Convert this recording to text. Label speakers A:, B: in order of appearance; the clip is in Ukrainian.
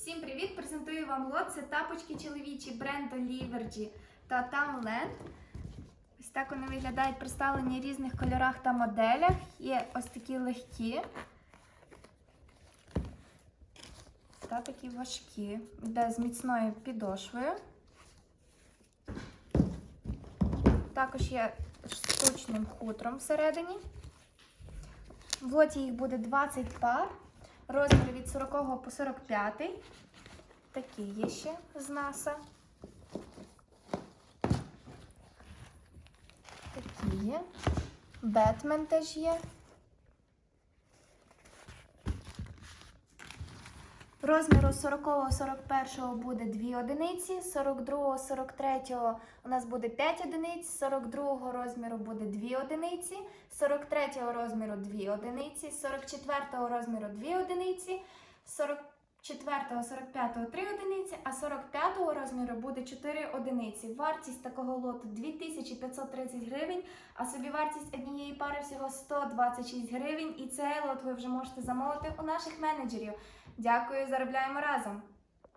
A: Всім привіт! Презентую вам лот. Це тапочки чоловічі бренду Livergy та Townland. Ось так вони виглядають представлені в різних кольорах та моделях. Є ось такі легкі та такі важкі, де з міцною підошвою. Також є штучним хутром всередині. В лоті їх буде 20 пар. Розміри від 40 по 45. Такі є ще з НАСА. Такі є. Бетмен теж є. Розміру 40-41 буде 2 одиниці, 42-43 у нас буде 5 одиниць, 42 розміру буде 2 одиниці, 43 розміру 2 одиниці, 44 розміру 2 одиниці, 44 45 3 одиниці, а 45 розміру буде 4 одиниці. Вартість такого лоту 2530 гривень, а собівартість однієї пари всього 126 гривень. І цей лот ви вже можете замовити у наших менеджерів. Дякую, заробляємо разом!